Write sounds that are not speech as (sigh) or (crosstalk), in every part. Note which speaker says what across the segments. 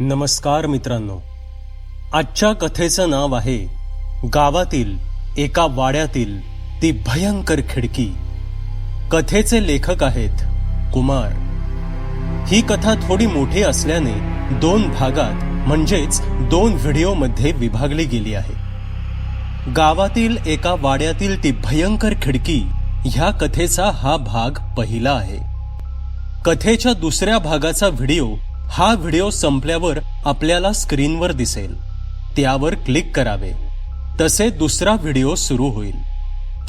Speaker 1: नमस्कार मित्रांनो. आजच्या कथेचं नाव आहे गावातील एका वाड्यातील ती भयंकर खिडकी. कथेचे लेखक आहेत कुमार. ही कथा थोडी मोठी असल्याने दोन भागात म्हणजेच दोन व्हिडिओमध्ये विभागली गेली आहे. गावातील एका वाड्यातील ती भयंकर खिडकी ह्या कथेचा हा भाग पहिला आहे. कथेच्या दुसऱ्या भागाचा व्हिडिओ हा व्हिडिओ संपल्यावर आपल्याला स्क्रीनवर दिसेल. त्यावर क्लिक करावे. तसे दुसरा व्हिडिओ सुरू होईल.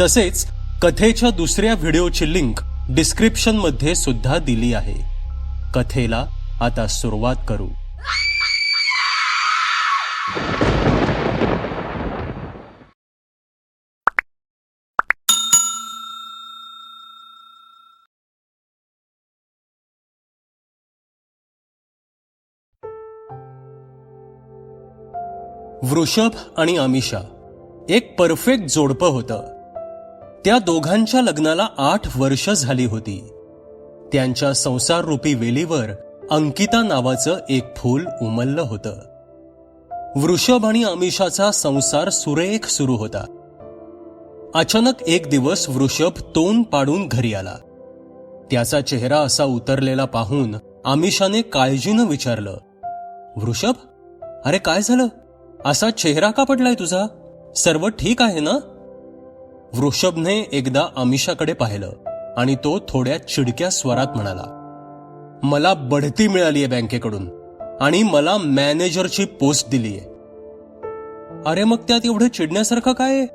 Speaker 1: तसेच कथेच्या दुसऱ्या व्हिडिओची लिंक डिस्क्रिप्शनमध्ये सुद्धा दिली आहे. कथेला आता सुरुवात करू. वृषभ आणि अमिषा. एक परफेक्ट जोडपं होतं. त्या दोघांच्या लग्नाला आठ वर्ष झाली होती. त्यांच्या संसार रूपी वेलीवर अंकिता नावाचं एक फूल उमललं होतं. वृषभ आणि अमिषाचा संसार सुरेख सुरू होता. अचानक एक दिवस वृषभ तोंड पाडून घरी आला. त्याचा चेहरा असा उतरलेला पाहून आमिषाने काळजीनं विचारलं वृषभ अरे काय झालं? असा चेहरा का पडलाय तुझा? सर्व ठीक आहे ना? वृषभने एकदा अमिषाकडे पाहिलं आणि तो थोड्या चिडक्या स्वरात म्हणाला मला बढती मिळालीये बँकेकडून आणि मला मॅनेजरची पोस्ट दिलीये. अरे मग त्यात एवढं चिडण्यासारखं काय?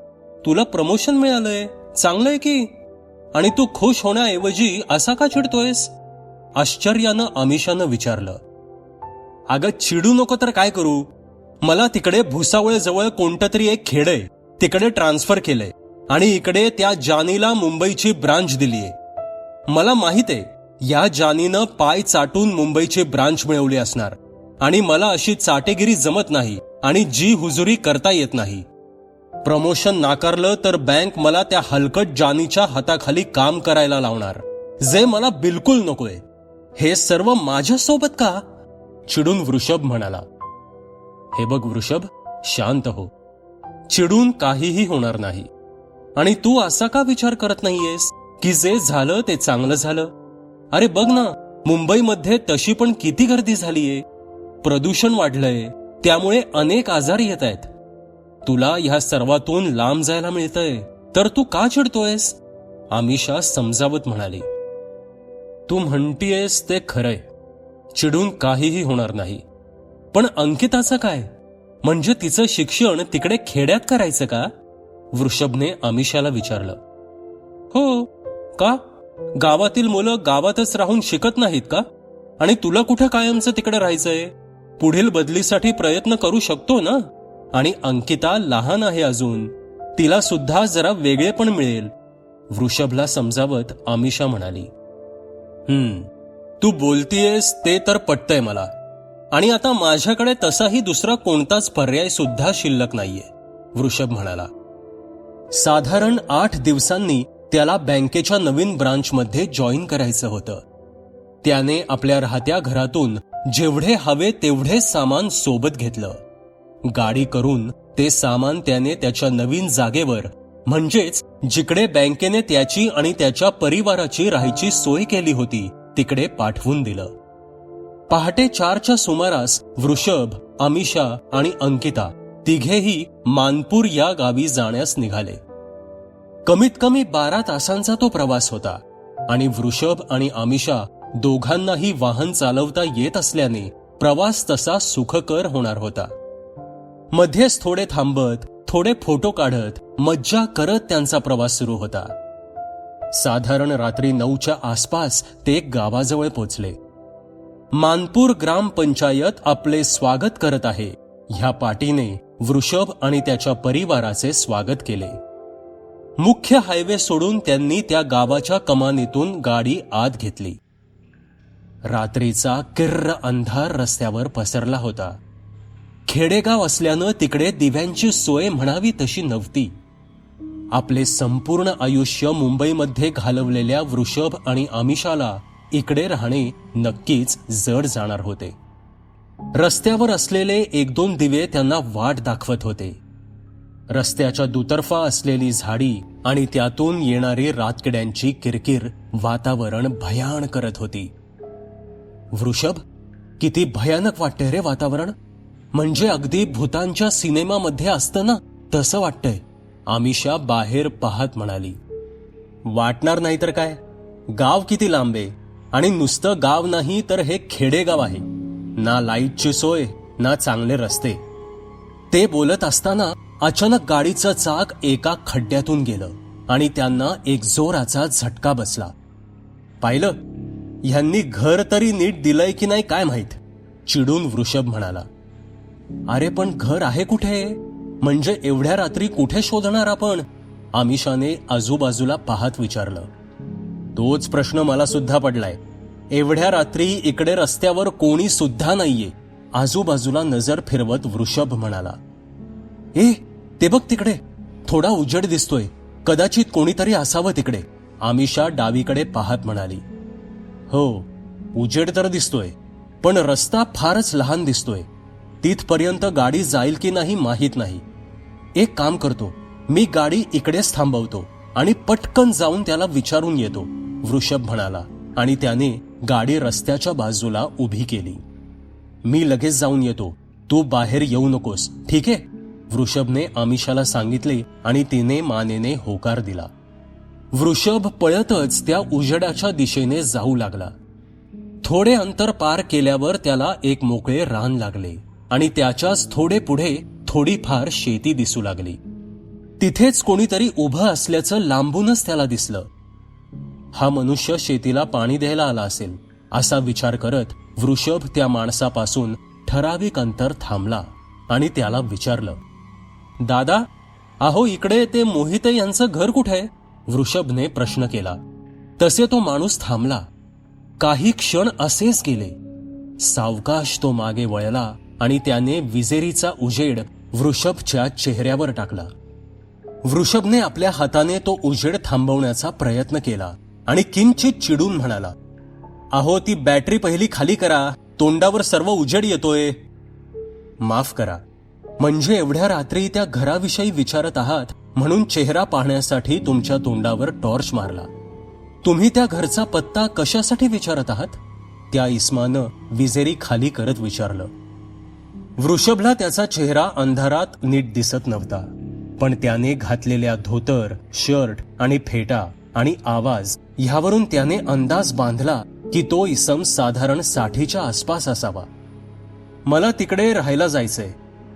Speaker 1: तुला प्रमोशन मिळालंय चांगलंय की? आणि तू खुश होण्याऐवजी असा का चिडतोयस? आश्चर्यानं अमिषानं विचारलं अगं चिडू नको तर काय करू? मला तिकडे भुसावळ जवळ कोणतं तरी एक खेड आहे. तिकडे ट्रान्सफर केलंय. आणि इकडे त्या जानीला मुंबईची ब्रांच दिलीये. मला माहीत आहे या जानीनं पाय चाटून मुंबईची ब्रांच मिळवली असणार. आणि मला अशी चाटेगिरी जमत नाही आणि जी हुजुरी करता येत नाही. प्रमोशन नाकारलं तर बँक मला त्या हलकट जानीच्या हाताखाली काम करायला लावणार. जे मला बिलकुल नकोय. हे सर्व माझ्यासोबत का? चिडून वृषभ म्हणाला. हे बघ वृषभ शांत हो. चिडून काहीही होणार नाही. आणि तू असा का विचार करत नाहीयेस की जे झालं ते चांगलं झालं? अरे बघ ना मुंबईमध्ये तशी पण किती गर्दी झालीये. प्रदूषण वाढलंय त्यामुळे अनेक आजार येत आहेत. तुला ह्या सर्वातून लांब जायला मिळतंय तर तू का चिडतोयस? आमिषा समजावत म्हणाली. तू म्हणतीयस ते खरंय. चिडून काहीही होणार नाही. पण अंकिताचं काय? म्हणजे तिचं शिक्षण तिकडे खेड्यात करायचं का? वृषभने अमिषाला विचारलं. हो. का? गावातील मुलं गावातच राहून शिकत नाहीत का? आणि तुला कुठं कायमचं तिकडे राहायचंय? पुढील बदलीसाठी प्रयत्न करू शकतो ना? आणि अंकिता लहान आहे अजून. तिला सुद्धा जरा वेगळे पण मिळेल. वृषभला समजावत अमिषा म्हणाली. हम्म. तू बोलतीयस ते तर पटतंय मला. आणि आता माझ्याकडे तसाही दुसरा कोणताच पर्याय सुद्धा शिल्लक नाहीये वृषभ म्हणाला. साधारण आठ दिवसांनी त्याला बँकेच्या नवीन ब्रांचमध्ये जॉईन करायचं होतं. त्याने आपल्या राहत्या घरातून जेवढे हवे तेवढे सामान सोबत घेतलं. गाडी करून ते सामान त्याने त्याच्या नवीन जागेवर म्हणजेच जिकडे बँकेने त्याची आणि त्याच्या परिवाराची राहायची सोय केली होती तिकडे पाठवून दिलं. पहाटे चारच्या सुमारास वृषभ अमिषा आणि अंकिता तिघेही मानपूर या गावी जाण्यास निघाले. कमीत कमी बारा तासांचा तो प्रवास होता आणि वृषभ आणि अमिषा दोघांनाही वाहन चालवता येत असल्याने प्रवास तसा सुखकर होणार होता. मध्येच थोडे थांबत थोडे फोटो काढत मज्जा करत त्यांचा प्रवास सुरू होता. साधारण रात्री नऊच्या आसपास ते गावाजवळ पोचले. मानपूर ग्रामपंचायत आपले स्वागत करत आहे. ह्या पाटीने वृषभ आणि त्याच्या परिवाराचे स्वागत केले. मुख्य हायवे सोडून त्यांनी त्या गावाच्या कमानीतून गाडी आत घेतली. रात्रीचा किर्र अंधार रस्त्यावर पसरला होता. खेडेगाव असल्यानं तिकडे दिव्यांची सोय म्हणावी तशी नव्हती. आपले संपूर्ण आयुष्य मुंबईमध्ये घालवलेल्या वृषभ आणि अमिषाला इकडे राहणे नक्कीच जड जाणार होते. रस्त्यावर असलेले एक दोन दिवे त्यांना वाट दाखवत होते. रस्त्याच्या दुतर्फा असलेली झाडी आणि त्यातून येणारी रातकिड्यांची किरकिर वातावरण भयान करत होती. वृषभ किती भयानक वाटतंय रे वातावरण. म्हणजे अगदी भूतांच्या सिनेमामध्ये असतं ना तसं वाटतंय आमिषा बाहेर पाहत म्हणाली. वाटणार नाही तर काय? गाव किती लांब आहे? आणि नुसतं गाव नाही तर हे खेडेगाव आहे. ना लाईटची सोय ना चांगले रस्ते. ते बोलत असताना अचानक गाडीचं चाक एका खड्ड्यातून गेलं आणि त्यांना एक जोराचा झटका बसला. पाहिलं? ह्यांनी घर तरी नीट दिलंय की नाही काय माहीत? चिडून वृषभ म्हणाला. अरे पण घर आहे कुठे? म्हणजे एवढ्या रात्री कुठे शोधणार आपण? आमिषाने आजूबाजूला पाहत विचारलं. तोच प्रश्न मला सुद्धा पडलाय. एवढ्या रात्री इकडे रस्त्यावर कोणी सुद्धा नाहीये. आजूबाजूला नजर फिरवत वृषभ म्हणाला ए ते बघ तिकडे. थोडा उजेड दिसतोय. कदाचित कोणीतरी असावं तिकडे. आमिषा डावीकडे पाहत म्हणाली हो उजेड तर दिसतोय पण रस्ता फारच लहान दिसतोय. तिथपर्यंत गाडी जाईल की नाही माहीत नाही. एक काम करतो मी गाडी इकडेच थांबवतो. आणि पटकन जाऊन त्याला विचारून येतो वृषभ म्हणाला. आणि त्याने गाडी रस्त्याच्या बाजूला उभी केली. मी लगेच जाऊन येतो. तू बाहेर येऊ नकोस. ठीक आहे? वृषभने आमिषाला सांगितले आणि तिने मानेने होकार दिला. वृषभ पळतच त्या उजेडाच्या दिशेने जाऊ लागला. थोडे अंतर पार केल्यावर त्याला एक मोकळे रान लागले आणि त्याच्याच थोडे पुढे थोडीफार शेती दिसू लागली. तिथेच कोणीतरी उभं असल्याचं लांबूनच त्याला दिसलं. हा मनुष्य शेतीला पाणी द्यायला आला असेल असा विचार करत वृषभ त्या माणसापासून ठराविक अंतर थांबला आणि त्याला विचारलं दादा अहो इकडे ते मोहिते यांचं घर कुठे आहे? वृषभने प्रश्न केला. तसे तो माणूस थांबला. काही क्षण असेच गेले. सावकाश तो मागे वळला आणि त्याने विजेरीचा उजेड वृषभच्या चेहऱ्यावर टाकला. वृषभने आपल्या हाताने तो उजेड थांबवण्याचा प्रयत्न केला आणि किंचित चिडून म्हणाला अहो ती बॅटरी पहिली खाली करा तोंडावर सर्व उजेड येतोय. माफ करा म्हणजे एवढ्या रात्री त्या घराविषयी विचारत आहात म्हणून चेहरा पाहण्यासाठी तुमच्या तोंडावर टॉर्च मारला. तुम्ही त्या घरचा पत्ता कशासाठी विचारत आहात? त्या इस्मानं विजेरी खाली करत विचारलं. वृषभला त्याचा चेहरा अंधारात नीट दिसत नव्हता. पण त्याने घातलेल्या धोतर शर्ट आणि फेटा आणि आवाज ह्यावरून त्याने अंदाज बांधला की तो इसम साधारण साठीच्या आसपास असावा. मला तिकडे राहायला जायचंय.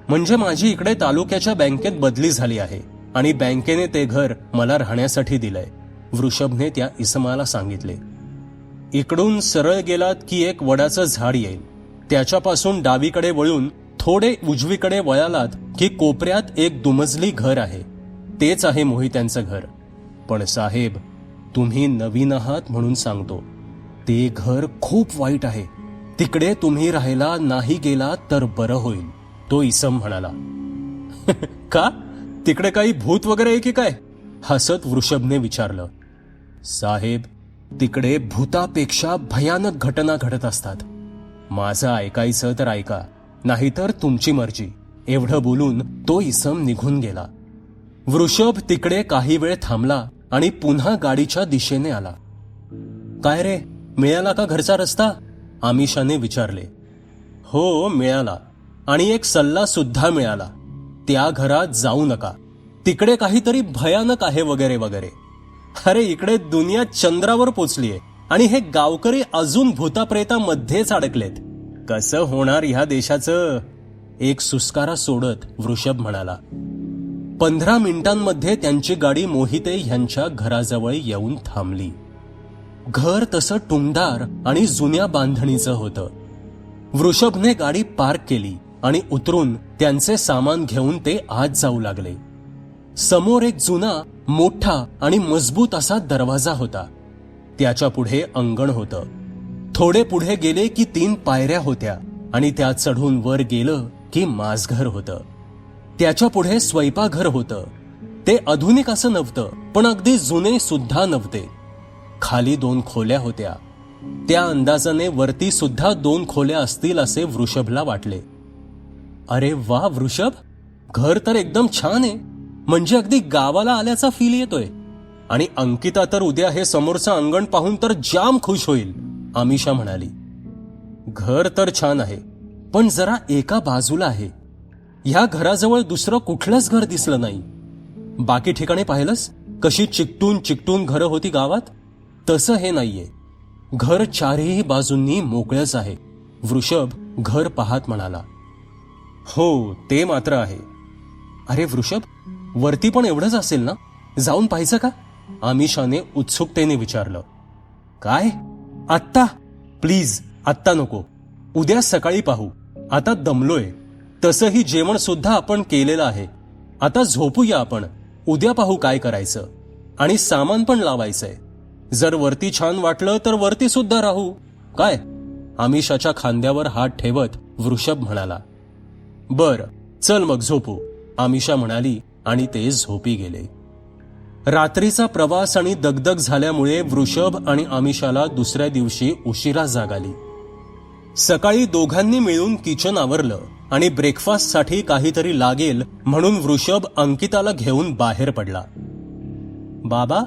Speaker 1: म्हणजे माझी इकडे तालुक्याच्या बँकेत बदली झाली आहे आणि बँकेने ते घर मला राहण्यासाठी दिलंय वृषभने त्या इसमाला सांगितले. इकडून सरळ गेलात की एक वडाचं झाड येईल. त्याच्यापासून डावीकडे वळून थोडे उजवीकडे वळालात की कोपऱ्यात एक दुमजली घर आहे. तेच आहे मोहित्यांचं घर. पण साहेब तुम्ही नवीन आहात म्हणून सांगतो. ते घर खूप वाईट आहे. तिकडे तुम्ही राहायला नाही गेला तर बरं होईल तो इसम म्हणाला. (laughs) का? तिकडे काही भूत वगैरे आहे की काय? हसत वृषभने विचारलं. साहेब तिकडे भूतापेक्षा भयानक घटना घडत असतात. माझं ऐकायचं तर ऐका. नाहीतर तुमची मर्जी. एवढं बोलून तो इसम निघून गेला. वृषभ तिकडे काही वेळ थांबला आणि पुन्हा गाडीच्या दिशेने आला. काय रे मिळाला का घरचा रस्ता? आमिषाने विचारले. हो मिळाला आणि एक सल्ला सुद्धा मिळाला. त्या घरात जाऊ नका. तिकडे काहीतरी भयानक आहे वगैरे वगैरे. अरे इकडे दुनिया चंद्रावर पोचलीये आणि हे गावकरी अजून भूताप्रेतामध्येच अडकलेत. कसं होणार ह्या देशाचं? एक सुस्कारा सोडत वृषभ म्हणाला. पंधरा मिनिटांमध्ये त्यांची गाडी मोहिते ह्यांच्या घराजवळ येऊन थांबली. घर तसं टुंगदार आणि जुन्या बांधणीचं होतं. वृषभने गाडी पार्क केली आणि उतरून त्यांचे सामान घेऊन ते आत जाऊ लागले. समोर एक जुना मोठा आणि मजबूत असा दरवाजा होता. त्याच्या पुढे अंगण होतं. थोडे पुढे गेले की तीन पायऱ्या होत्या आणि त्या चढून वर गेलं की माझघर होतं. त्याच्या पुढे स्वयंपाकघर होतं. ते आधुनिक असं नव्हतं पण अगदी जुने सुद्धा नव्हते. खाली दोन खोल्या होत्या. त्या अंदाजाने वरती सुद्धा दोन खोल्या असतील असे वृषभला वाटले. अरे वा वृषभ! घर तर एकदम छान आहे. म्हणजे अगदी गावाला आल्याचा फील येतोय. आणि अंकिता तर उद्या हे समोरचं अंगण पाहून तर जाम खुश होईल. आमिषा म्हणाली घर तर छान आहे पण जरा एका बाजूला आहे. ह्या घराजवळ दुसरं कुठलंच घर दिसलं नाही. बाकी ठिकाणी पाहिलंस? कशी चिकटून चिकटून घरं होती गावात? तसं हे नाहीये. घर चारही बाजूंनी मोकळंच आहे. वृषभ घर पाहत म्हणाला हो ते मात्र आहे. अरे वृषभ वरती पण एवढंच असेल ना? जाऊन पाहायचं का? आमिषाने उत्सुकतेने विचारलं काय? आत्ता? प्लीज आत्ता नको. उद्या सकाळी पाहू. आता दमलोय. तसंही जेवण सुद्धा आपण केलेलं आहे. आता झोपूया आपण. उद्या पाहू काय करायचं. आणि सामान पण लावायचंय. जर वरती छान वाटलं तर वरती सुद्धा राहू. काय? आमिषाच्या खांद्यावर हात ठेवत वृषभ म्हणाला. बर चल मग झोपू. आमिषा म्हणाली आणि ते झोपी गेले. रात्रीचा प्रवास आणि दगदग झाल्यामुळे वृषभ आणि आमिषाला दुसऱ्या दिवशी उशिरा जाग आली. सकाळी दोघांनी मिळून किचन आवरलं आणि ब्रेकफास्टसाठी काहीतरी लागेल म्हणून वृषभ अंकिताला घेऊन बाहेर पडला. बाबा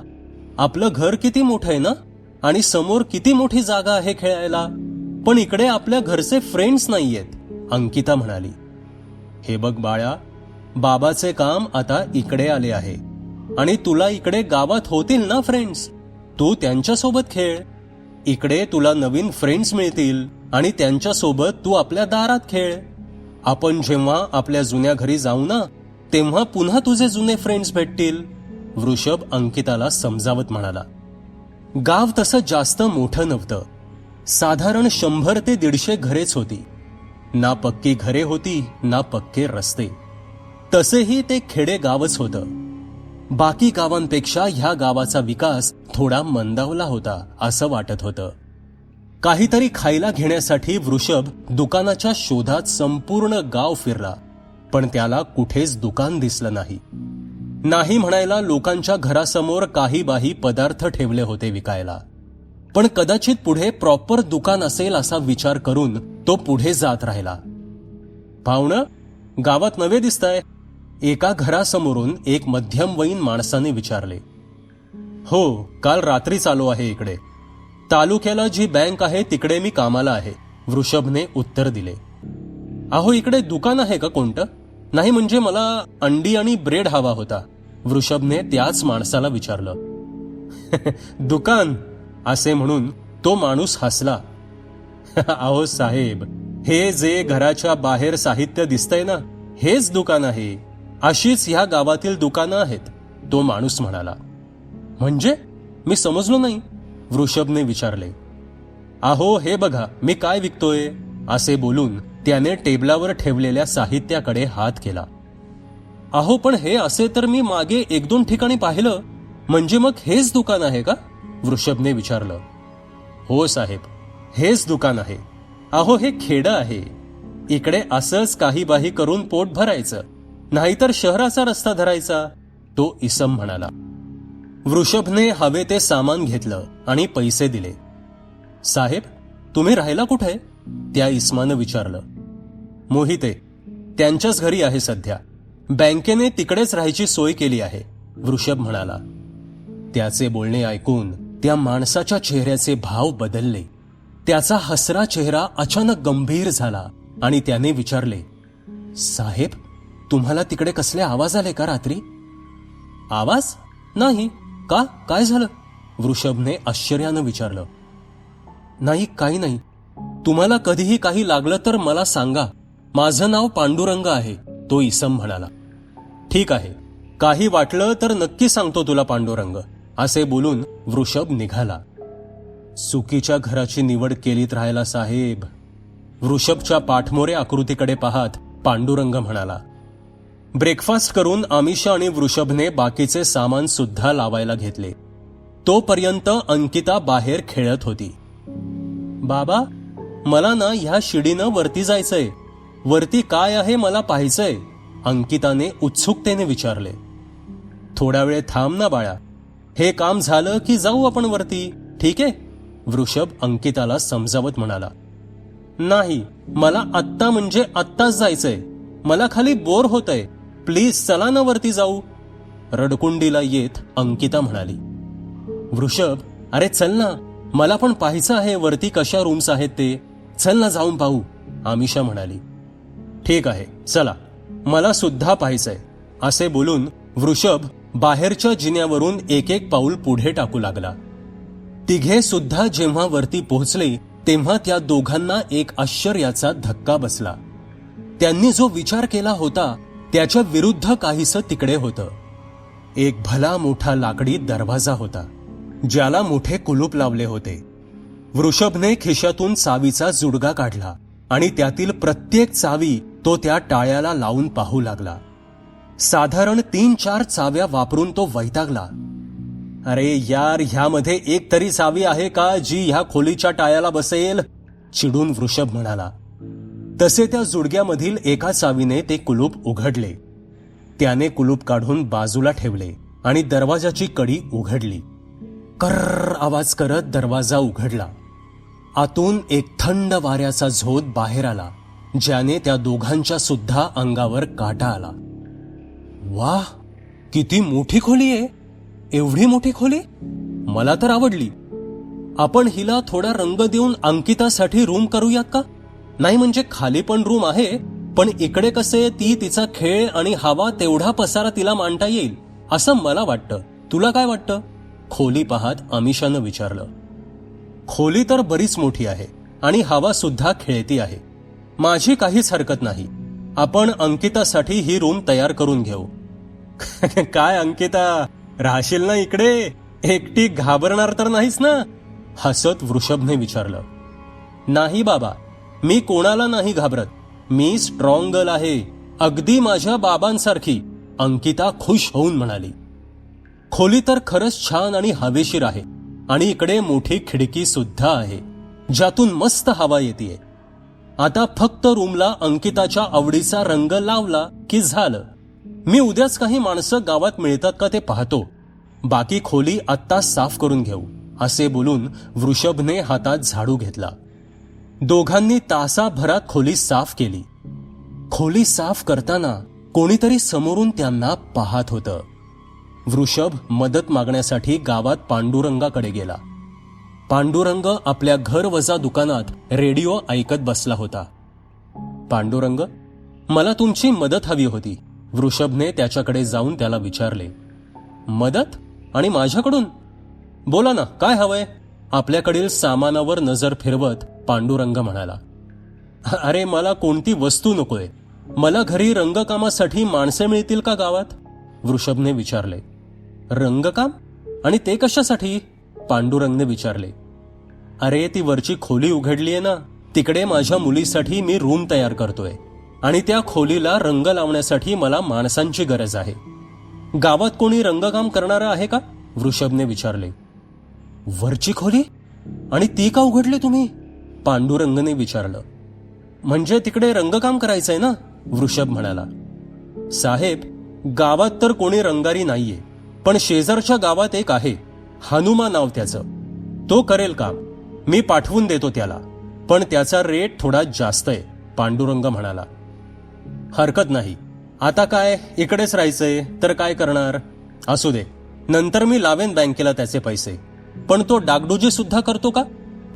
Speaker 1: आपलं घर किती मोठं आहे ना? आणि समोर किती मोठी जागा आहे खेळायला? पण इकडे आपल्या घरचे फ्रेंड्स नाहीयेत अंकिता म्हणाली. हे बघ बाळा बाबाचे काम आता इकडे आले आहे. आणि तुला इकडे गावात होतील ना फ्रेंड्स तू त्यांच्यासोबत खेळ. इकडे तुला नवीन फ्रेंड्स मिळतील आणि त्यांच्यासोबत तू आपल्या दारात खेळ. आपण जेव्हा आपल्या जुन्या घरी जाऊ ना तेव्हा पुन्हा तुझे जुने फ्रेंड्स भेटतील वृषभ अंकिताला समजावत म्हणाला. गाव तसं जास्त मोठं नव्हतं. साधारण शंभर ते दीडशे घरेच होती. ना पक्की घरे होती ना पक्के रस्ते. तसेही ते खेडे गावच होतं. बाकी गावांपेक्षा ह्या गावाचा विकास थोडा मंदावला होता असं वाटत होतं. काहीतरी खायला घेण्यासाठी वृषभ दुकानाच्या शोधात संपूर्ण गाव फिरला पण त्याला कुठेच दुकान दिसलं नाही. नाही म्हणायला लोकांच्या घरासमोर काही बाही पदार्थ ठेवले होते विकायला. पण कदाचित पुढे प्रॉपर दुकान असेल असा विचार करून तो पुढे जात राहिला. पाहुणं गावात नवे दिसताय. एका घरासमोरून एक मध्यमवयीन माणसाने विचारले हो काल रात्री आलो आहे इकडे. तालुक्याला जी बँक आहे तिकडे मी कामाला आहे. वृषभने उत्तर दिले अहो इकडे दुकान आहे का कोणतं? नाही म्हणजे मला अंडी आणि ब्रेड हवा होता. वृषभने त्याच माणसाला विचारलं (laughs) दुकान असे म्हणून तो माणूस हसला. (laughs) अहो साहेब हे जे घराच्या बाहेर साहित्य दिसतंय ना हेच दुकान आहे. अशीच ह्या गावातील दुकानं आहेत. तो माणूस म्हणाला म्हणजे? मी समजलो नाही. वृषभने विचारले आहो हे बघा मी काय विकतोय? असे बोलून त्याने टेबलावर ठेवलेल्या साहित्याकडे हात केला. अहो पण हे असे तर मी मागे एक दोन ठिकाणी पाहिलं. म्हणजे मग हेच दुकान आहे का? वृषभने विचारलं. हो साहेब हेच दुकान आहे. अहो हे खेडं आहे. इकडे असंच काही बाही करून पोट भरायचं. नाहीतर शहराचा रस्ता धरायचा? तो इसम म्हणाला. वृषभने हवे ते सामान घेतलं आणि पैसे दिले. साहेब तुम्ही राहायला कुठे? त्या इस्मानं विचारलं. मोहिते त्यांच्याच घरी आहे सध्या. बँकेने तिकडेच राहायची सोय केली आहे वृषभ म्हणाला. त्याचे बोलणे ऐकून त्या माणसाच्या चेहऱ्याचे भाव बदलले. त्याचा हसरा चेहरा अचानक गंभीर झाला आणि त्याने विचारले साहेब तुम्हाला तिकडे कसले आवाज आले का रात्री? आवाज? नाही. का? काय झालं? वृषभने आश्चर्यानं विचारलं. नाही काही नाही. तुम्हाला कधीही काही लागलं तर मला सांगा. माझं नाव पांडुरंग आहे तो इसम म्हणाला. ठीक आहे. काही वाटलं तर नक्की सांगतो तुला पांडुरंग. असे बोलून वृषभ निघाला. चुकीच्या घराची निवड केलीत राहायला साहेब. वृषभच्या पाठमोरे आकृतीकडे पाहत पांडुरंग म्हणाला ब्रेकफास्ट करून आमिषा आणि वृषभने बाकीचे सामान सुद्धा लावायला घेतले. तोपर्यंत अंकिता बाहेर खेळत होती. बाबा मला ना ह्या शिडीनं वरती जायचंय. वरती काय आहे मला पाहायचंय? अंकिताने उत्सुकतेने विचारले. थोडा वेळ थांब ना बाळा. हे काम झालं की जाऊ आपण वरती ठीक आहे? वृषभ अंकिताला समजावत म्हणाला. नाही मला आत्ता म्हणजे आत्ताच जायचंय. मला खाली बोर होतय. प्लीज चला ना वरती जाऊ. रडकुंडीला येत अंकिता म्हणाली. वृषभ अरे चल ना मला पण पाहायचं आहे वरती कशा रूम्स आहेत ते. चल ना जाऊन पाहू आमिषा म्हणाली. ठीक आहे चला. मला सुद्धा पाहायचंय. असे बोलून वृषभ बाहेरच्या जिन्यावरून एक एक पाऊल पुढे टाकू लागला. तिघे सुद्धा जेव्हा वरती पोहोचले तेव्हा त्या दोघांना एक आश्चर्याचा धक्का बसला. त्यांनी जो विचार केला होता त्याच्या विरुद्ध काहीसं तिकडे होतं. एक भला मोठा लाकडी दरवाजा होता ज्याला मोठे कुलूप लावले होते. वृषभने खिशातून चावीचा जुडगा काढला आणि त्यातील प्रत्येक चावी तो त्या टाळ्याला लावून पाहू लागला. साधारण तीन चार चाव्या वापरून तो वैतागला. अरे यार ह्यामध्ये एक तरी चावी आहे का जी ह्या खोलीच्या टाळ्याला बसेल? चिडून वृषभ म्हणाला. तसे त्या जुडग्यामधील एका चावीने ते कुलूप उघडले. त्याने कुलूप काढून बाजूला ठेवले आणि दरवाजाची कडी उघडली. कर्र आवाज करत दरवाजा उघडला. आतून एक थंड वाऱ्याचा झोत बाहेर आला ज्याने त्या दोघांच्या सुद्धा अंगावर काटा आला. वाह! किती मोठी खोली आहे. एवढी मोठी खोली? मला तर आवडली. आपण हिला थोडा रंग देऊन अंकितासाठी रूम करूयात का? नाही म्हणजे खाली पण रूम आहे पण इकडे कसे ती तिचा खेळ आणि हवा तेवढा पसारा तिला मांडता येईल असं मला वाटतं. तुला काय वाटतं? खोली पाहत अमिषानं विचारलं. खोली तर बरीच मोठी आहे आणि हवा सुद्धा खेळती आहे. माझी काहीच हरकत नाही. आपण अंकितासाठी ही रूम तयार करून घेऊ. (laughs) काय अंकिता? राहशील ना इकडे? एकटी घाबरणार तर नाहीस ना? हसत वृषभने विचारलं. नाही बाबा मी कोणाला नाही घाबरत. मी स्ट्रॉंग गर्ल आहे. अगदी माझ्या बाबांसारखी. अंकिता खुश होऊन म्हणाली. खोली तर खरंच छान आणि हवेशीर आहे. आणि इकडे मोठी खिडकी सुद्धा आहे. ज्यातून मस्त हवा येते आता फक्त रूमला अंकिताच्या आवडीचा रंग लावला की झालं. मी उद्याच काही माणसं गावात मिळतात का ते पाहतो. बाकी खोली आत्ता साफ करून घेऊ असे बोलून वृषभने हातात झाडू घेतला. दोघांनी तासाभरात खोली साफ केली. खोली साफ करताना कोणीतरी समोरून त्यांना पाहत होतं. वृषभ मदत मागण्यासाठी गावात पांडुरंगाकडे गेला. पांडुरंग आपल्या घर वजा दुकानात रेडिओ ऐकत बसला होता. पांडुरंग मला तुमची मदत हवी होती. वृषभने त्याच्याकडे जाऊन त्याला विचारले. मदत? आणि माझ्याकडून? बोला ना काय हवंय? आपल्याकडील सामानावर नजर फिरवत पांडुरंग म्हणाला अरे मला कोणती वस्तू नकोय? मला घरी रंगकामासाठी माणसे मिळतील का गावात? वृषभने विचारले रंगकाम? आणि ते कशासाठी? पांडुरंगने विचारले अरे ती वरची खोली उघडलीये ना तिकडे माझ्या मुलीसाठी मी रूम तयार करतोय आणि त्या खोलीला रंग लावण्यासाठी मला माणसांची गरज आहे. गावात कोणी रंगकाम करणारं आहे का? वृषभने विचारले वरची खोली? आणि ती का उघडली तुम्ही? पांडुरंगने विचारलं. म्हणजे तिकडे रंगकाम करायचंय ना? वृषभ म्हणाला. साहेब गावात तर कोणी रंगारी नाहीये पण शेजारच्या गावात एक आहे हनुमा नाव त्याचं. तो करेल काम. मी पाठवून देतो त्याला. पण त्याचा रेट थोडा जास्त आहे पांडुरंग म्हणाला. हरकत नाही. आता काय? इकडेच राहायचंय तर काय करणार? असू दे. नंतर मी लावेन बँकेला त्याचे पैसे. पण तो डागडुजी सुद्धा करतो का?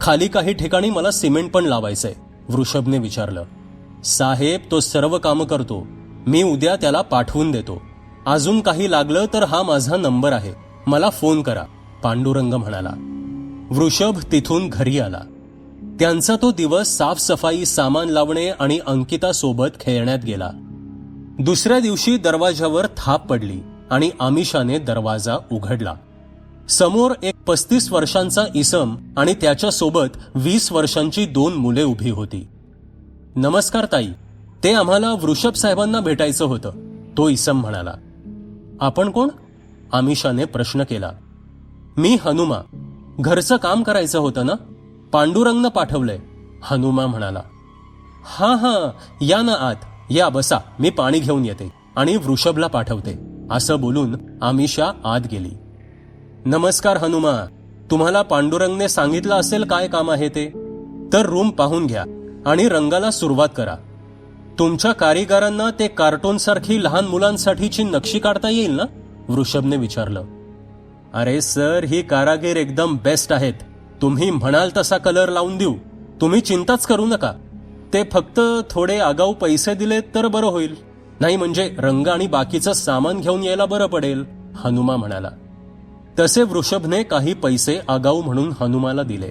Speaker 1: खाली काही ठिकाणी मला सिमेंट पण लावायचंय वृषभने विचारलं. साहेब तो सर्व कामं करतो. मी उद्या त्याला पाठवून देतो. अजून काही लागलं तर हा माझा नंबर आहे. मला फोन करा पांडुरंग म्हणाला. वृषभ तिथून घरी आला. त्यांचा तो दिवस साफसफाई सामान लावणे आणि अंकिता सोबत खेळण्यात गेला. दुसऱ्या दिवशी दरवाजावर थाप पडली आणि आमिषाने दरवाजा उघडला. समोर एक पस्तीस वर्षांचा इसम आणि त्याच्यासोबत वीस वर्षांची दोन मुले उभी होती. नमस्कार ताई ते आम्हाला वृषभ साहेबांना भेटायचं होतं तो इसम म्हणाला. आपण कोण? आमिषाने प्रश्न केला. मी हनुमा घरचं काम करायचं होतं ना? पांडुरंगनं पाठवलंय हनुमा म्हणाला. हा हा या ना आत या बसा मी पाणी घेऊन येते आणि वृषभला पाठवते असं बोलून आमिषा आत गेली. नमस्कार हनुमा. तुम्हाला पांडुरंगने सांगितलं असेल काय काम आहे ते? तर रूम पाहून घ्या आणि रंगाला सुरुवात करा. तुमच्या कारिगरांना ते कार्टूनसारखी लहान मुलांसाठीची नक्षी काढता येईल ना? वृषभने विचारलं. अरे सर ही कारागीर एकदम बेस्ट आहेत. तुम्ही म्हणाल तसा कलर लावून देऊ. तुम्ही चिंताच करू नका. ते फक्त थोडे आगाऊ पैसे दिले तर बरं होईल. नाही म्हणजे रंग आणि बाकीचं सामान घेऊन यायला बरं पडेल हनुमा म्हणाला. तसे वृषभने काही पैसे आगाऊ म्हणून हनुमाला दिले.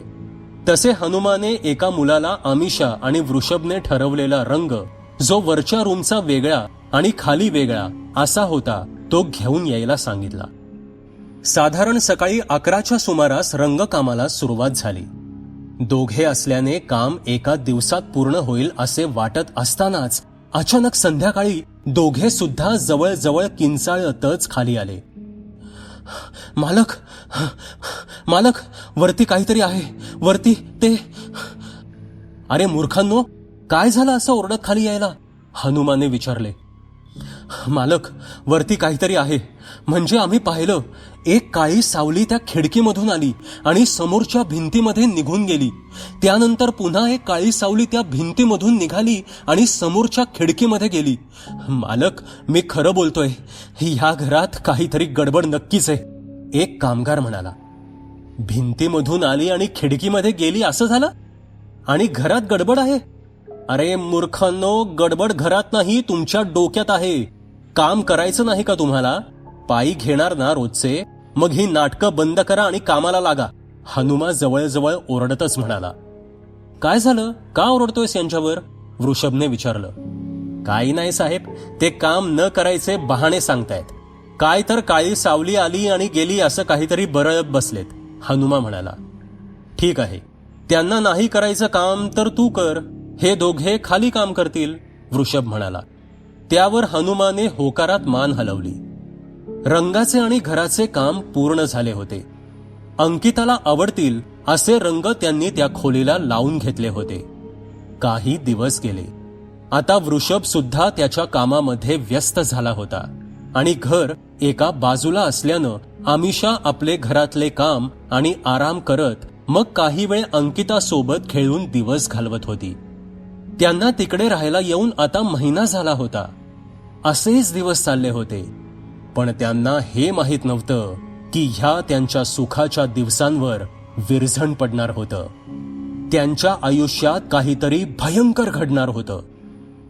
Speaker 1: तसे हनुमाने एका मुलाला आमिषा आणि वृषभने ठरवलेला रंग जो वरच्या रूमचा वेगळा आणि खाली वेगळा असा होता तो घेऊन यायला सांगितला. साधारण सकाळी अकराच्या सुमारास रंगकामाला सुरुवात झाली. दोघे असल्याने काम एका दिवसात पूर्ण होईल असे वाटत असतानाच अचानक संध्याकाळी दोघे सुद्धा जवळजवळ किंचाळतच खाली आले. मालक मालक वरती काहीतरी आहे. वरती ते. अरे मूर्खांनो काय झालं असं ओरडत खाली यायला? हनुमाने विचारले. मालक वरती काहीतरी आहे. म्हणजे आम्ही पाहिलं एक काळी सावली त्या खिडकीमधून आली आणि समोरच्या भिंतीमध्ये निघून गेली. त्यानंतर पुन्हा एक काळी सावली त्या भिंतीमधून निघाली आणि समोरच्या खिडकीमध्ये गेली. मालक मी खरं बोलतोय ह्या घरात काहीतरी गडबड नक्कीच आहे. एक कामगार म्हणाला भिंतीमधून आली आणि खिडकीमध्ये गेली असं झालं? आणि घरात गडबड आहे? अरे मूर्खांनो गडबड घरात नाही तुमच्या डोक्यात आहे. काम करायचं नाही का तुम्हाला? पायी घेणार ना रोजचे? मग ही नाटकं बंद करा आणि कामाला लागा. हनुमा जवळजवळ ओरडतच म्हणाला. काय झालं? का ओरडतोयस यांच्यावर? वृषभने विचारलं. काही नाही साहेब ते काम न करायचे बहाणे सांगतायत. काय तर काळी सावली आली आणि गेली असं काहीतरी बरळत बसलेत हनुमा म्हणाला. ठीक आहे. त्यांना नाही करायचं काम तर तू कर. हे दोघे खाली काम करतील वृषभ म्हणाला. त्यावर हनुमाने होकारात मान हलवली. रंगाचे आणि घराचे काम पूर्ण झाले होते. अंकिताला आवडतील असे रंग त्यांनी त्या खोलीला लावून घेतले होते. काही दिवस गेले. आता वृषभ सुद्धा त्याच्या कामामध्ये व्यस्त झाला होता आणि घर एका बाजूला असल्यानं आमिषा आपले घरातले काम आणि आराम करत मग काही वेळ अंकिता सोबत खेळून दिवस घालवत होती. त्यांना तिकडे राहायला येऊन आता महिना झाला होता. असेच दिवस चालले होते. पण त्यांना हे माहीत नव्हतं की ह्या त्यांच्या सुखाच्या दिवसांवर विरझण पडणार होतं. त्यांच्या आयुष्यात काहीतरी भयंकर घडणार होतं.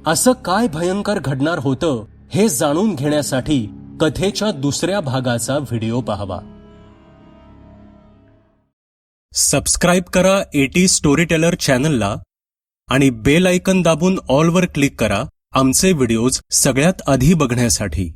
Speaker 1: असं काय भयंकर घडणार होतं हे जाणून घेण्यासाठी कथेच्या दुसऱ्या भागाचा व्हिडिओ पाहावा. सबस्क्राईब करा एटी स्टोरी टेलर चॅनलला आणि बेल ऐकन दाबून ऑलवर क्लिक करा आमचे व्हिडिओज सगळ्यात आधी बघण्यासाठी.